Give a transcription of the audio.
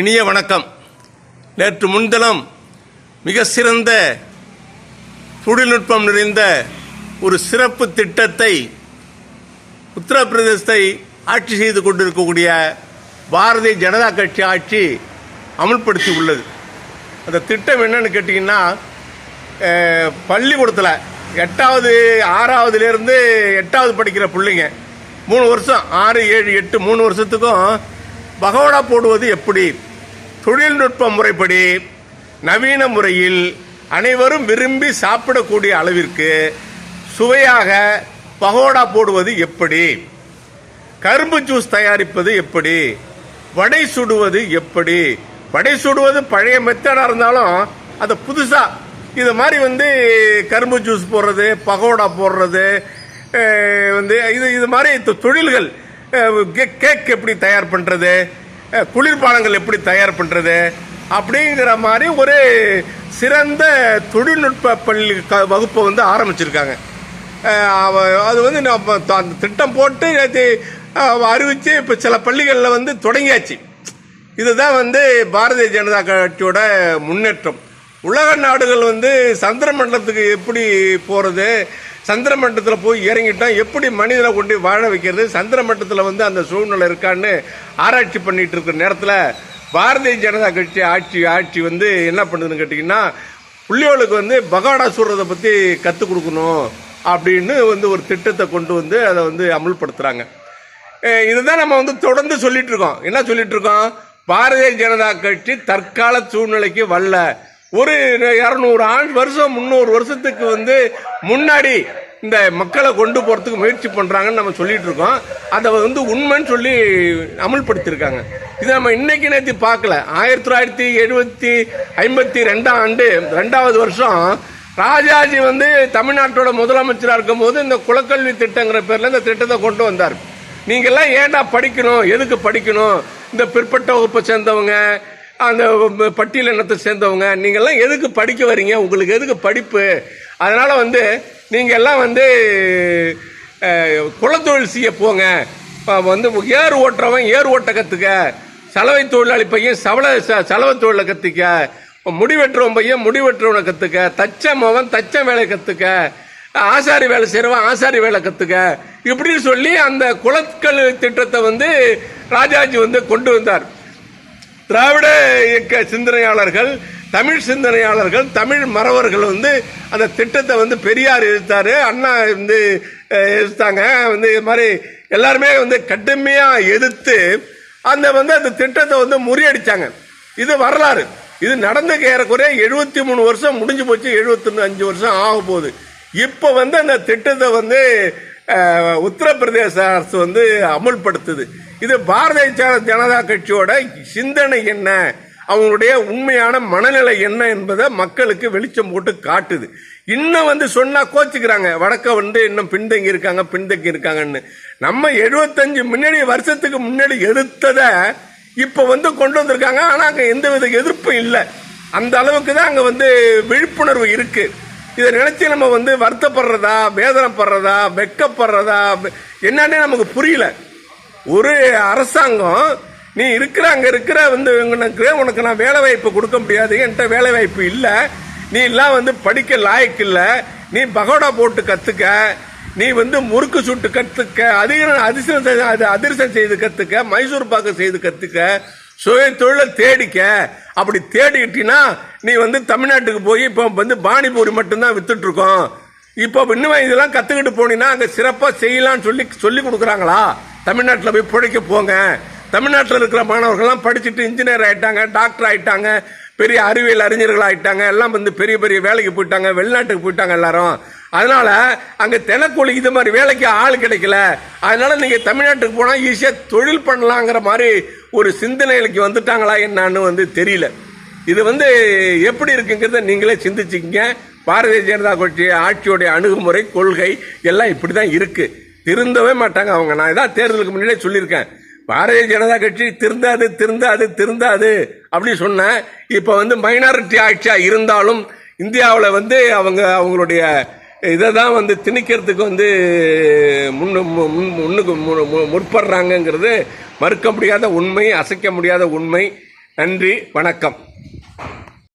இனிய வணக்கம். நேற்று முன்தினம் மிக சிறந்த தொழில்நுட்பம் நிறைந்த ஒரு சிறப்பு திட்டத்தை உத்தரப்பிரதேசத்தை ஆட்சி செய்து கொண்டிருக்கக்கூடிய பாரதிய ஜனதா கட்சி ஆட்சி அமுல்படுத்தி உள்ளது. அந்த திட்டம் என்னன்னு கேட்டிங்கன்னா பள்ளிக்கூடத்தில் எட்டாவது ஆறாவதுலேருந்து எட்டாவது படிக்கிற பிள்ளைங்க மூணு வருஷம் ஆறு ஏழு எட்டு மூணு வருஷத்துக்கும் பகோடா போடுவது எப்படி? தொழில்நுட்ப முறைப்படி நவீன முறையில் அனைவரும் விரும்பி சாப்பிடக்கூடிய அளவிற்கு சுவையாக பகோடா போடுவது எப்படி? கரும்பு ஜூஸ் தயாரிப்பது எப்படி? வடை சுடுவது எப்படி? வடை சுடுவது பழைய மெத்தடாக இருந்தாலும் அதை புதுசாக இது மாதிரி வந்து கரும்பு ஜூஸ் போடுறது பகோடா போடுறது வந்து இது இது மாதிரி தொழில்கள் கேக் எப்படி தயார் பண்ணுறது குளிர்பானங்கள் எப்படி தயார் பண்ணுறது அப்படிங்கிற மாதிரி ஒரு சிறந்த தொழில்நுட்ப பள்ளி க- வகுப்பை வந்து ஆரம்பிச்சிருக்காங்க. அவ- அது வந்து நம்ம அந்த திட்டம் போட்டு நேற்று அறிவித்து இப்போ சில பள்ளிகளில் வந்து தொடங்கியாச்சு. இதுதான் வந்து பாரதிய ஜனதா கட்சியோட முன்னேற்றம். உலக நாடுகள் வந்து சந்திர மண்டலத்துக்கு எப்படி போகிறது சந்திரமண்டத்தில் போய் இறங்கிட்டோம் எப்படி மனிதனை கொண்டு வாழ வைக்கிறது? சந்திரமண்டத்தில் வந்து அந்த சூழ்நிலை இருக்கான்னு ஆராய்ச்சி பண்ணிட்டு இருக்கிற நேரத்தில் பாரதிய ஜனதா கட்சி ஆட்சி ஆட்சி வந்து என்ன பண்ணுதுன்னு கேட்டிங்கன்னா பிள்ளைகளுக்கு வந்து பகாடா சுடுறதை பற்றி கற்றுக் கொடுக்கணும் அப்படின்னு வந்து ஒரு திட்டத்தை கொண்டு வந்து அதை வந்து அமுல்படுத்துகிறாங்க இதுதான் நம்ம வந்து தொடர்ந்து சொல்லிட்டு இருக்கோம். என்ன சொல்லிட்டு இருக்கோம்? பாரதிய ஜனதா கட்சி தற்கால சூழ்நிலைக்கு வரல. ஒரு இரநூறு ஆண்டு வருஷம் முந்நூறு வருஷத்துக்கு வந்து முன்னாடி இந்த மக்களை கொண்டு போகிறதுக்கு முயற்சி பண்ணுறாங்கன்னு நம்ம சொல்லிட்டு இருக்கோம். அதை வந்து உண்மைன்னு சொல்லி அமல்படுத்தியிருக்காங்க. இது நம்ம இன்னைக்கு நேற்று பார்க்கல. ஆயிரத்தி தொள்ளாயிரத்தி எழுபத்தி ஐம்பத்தி ரெண்டாம் ஆண்டு ரெண்டாவது வருஷம் ராஜாஜி வந்து தமிழ்நாட்டோட முதலமைச்சராக இருக்கும்போது இந்த குலக்கல்வி திட்டங்கிற பேரில் இந்த திட்டத்தை கொண்டு வந்தார். நீங்கள்லாம் ஏன்டா படிக்கணும்? எதுக்கு படிக்கணும்? இந்த பிற்பட்ட வகுப்பை சேர்ந்தவங்க அந்த பட்டியல் இனத்தை சேர்ந்தவங்க நீங்கள்லாம் எதுக்கு படிக்க வரீங்க? உங்களுக்கு எதுக்கு படிப்பு? அதனால் வந்து நீங்கள் எல்லாம் வந்து குலத்தொழில் செய்ய போங்க. வந்து ஏர் ஓட்டுறவன் ஏர் ஓட்ட கற்றுக்க சலவை தொழிலாளி பையன் சவள ச- சலவை தொழிலை கற்றுக்க முடிவெட்டுறவன் பையன் முடி கற்றுக்க கத்துக்க. தச்ச மகன் தச்ச வேலை கற்றுக்க ஆசாரி வேலை செய்கிறவன் ஆசாரி வேலை கற்றுக்க இப்படின்னு சொல்லி அந்த குலக்கல் திட்டத்தை வந்து ராஜாஜி வந்து கொண்டு வந்தார். திராவிட இயக்க சிந்தனையாளர்கள் தமிழ் சிந்தனையாளர்கள் தமிழ் மறவர்கள் வந்து அந்த திட்டத்தை வந்து பெரியார் எதிர்த்தாரு அண்ணா வந்து எதிர்த்தாங்க வந்து இது மாதிரி எல்லாருமே வந்து கடுமையாக எதிர்த்து அந்த வந்து அந்த திட்டத்தை வந்து முறியடிச்சாங்க. இது வரலாறு. இது நடந்து ஏறக்குறைய எழுபத்தி மூணு வருஷம் முடிஞ்சு போச்சு எழுபத்தி அஞ்சு வருஷம் ஆக போகுது. இப்போ வந்து அந்த திட்டத்தை வந்து உத்தரப்பிரதேச அரசு வந்து அமுல்படுத்துது. இது பாரதிய ஜனதா கட்சியோட சிந்தனை என்ன? அவங்களுடைய உண்மையான மனநிலை என்ன என்பதை மக்களுக்கு வெளிச்சம் போட்டு காட்டுது. இன்னும் வந்து சொன்னா கோச்சுக்கிறாங்க. வடக்க வந்து இன்னும் பின்தங்கி இருக்காங்க பின்தங்கி இருக்காங்கன்னு. நம்ம எழுபத்தஞ்சு முன்னாடி வருஷத்துக்கு முன்னாடி எடுத்ததை இப்போ வந்து கொண்டு வந்திருக்காங்க. ஆனால் அங்கே எந்த வித எதிர்ப்பும் இல்லை. அந்த அளவுக்கு தான் அங்கே வந்து விழிப்புணர்வு இருக்குது இதை நினைச்சு நம்ம வந்து வருத்தப்படுறதா வேதனைப்படுறதா வெக்கப்படுறதா என்னன்னே நமக்கு புரியல. ஒரு அரசாங்கம் நீ இருக்கிற அங்கே இருக்கிற வந்து உனக்கு உனக்கு நான் வேலை வாய்ப்பு கொடுக்க முடியாது என்கிட்ட வேலை வாய்ப்பு இல்லை. நீ எல்லாம் வந்து படிக்க லாயக்கு இல்லை. நீ பகோடா போட்டு கற்றுக்க நீ வந்து முறுக்கு சுட்டு கற்றுக்க அதிகம் அதிர்ஷ்டம் செய்து- அது அதிர்ஷ்டம் செய்து கற்றுக்க மைசூர் பாக்கு செய்து கற்றுக்க சுய தொழிலை தேடிக்க. அப்படி தேடிக்கிட்டீங்கன்னா நீ வந்து தமிழ்நாட்டுக்கு போய் இப்போ வந்து பானிபூரி மட்டும்தான் வித்துட்ருக்கோம் இப்போ இன்னும் இதெல்லாம் கற்றுக்கிட்டு போனீங்கன்னா அங்கே சிறப்பாக செய்யலாம்னு சொல்லி சொல்லி கொடுக்குறாங்களா? தமிழ்நாட்டில் போய் பிழைக்க போங்க. தமிழ்நாட்டில் இருக்கிற மாணவர்கள்லாம் படிச்சுட்டு இன்ஜினியர் ஆகிட்டாங்க டாக்டர் ஆகிட்டாங்க பெரிய அறிவியல் அறிஞர்கள் ஆகிட்டாங்க எல்லாம் வந்து பெரிய பெரிய வேலைக்கு போயிட்டாங்க வெளிநாட்டுக்கு போயிட்டாங்க எல்லாரும். அதனால அங்கே தினக்கூலி இது மாதிரி வேலைக்கு ஆள் கிடைக்கல. அதனால நீங்கள் தமிழ்நாட்டுக்கு போனால் ஈஸியாக தொழில் பண்ணலாங்கிற மாதிரி ஒரு சிந்தனைகளுக்கு வந்துட்டாங்களா என்னான்னு வந்து தெரியல. இது வந்து எப்படி இருக்குங்கிறத நீங்களே சிந்திச்சுக்கிங்க. பாரதிய ஜனதா கட்சி ஆட்சியோடைய அணுகுமுறை கொள்கை எல்லாம் இப்படி தான் இருக்கு. திருந்தவே மாட்டாங்க அவங்க. நான் இதான் தேர்தலுக்கு முன்னாடியே சொல்லியிருக்கேன். பாரதிய ஜனதா கட்சி திருந்தாது திருந்தாது திருந்தாது அப்படி சொன்னேன் இப்போ வந்து மைனாரிட்டி ஆட்சியாக இருந்தாலும் இந்தியாவில் வந்து அவங்க அவங்களுடைய இதை தான் வந்து திணிக்கிறதுக்கு வந்து முன்னு முன்- முன்னுக்கு மு- முற்படுறாங்கங்கிறது மறுக்க முடியாத உண்மை அசைக்க முடியாத உண்மை. நன்றி வணக்கம்.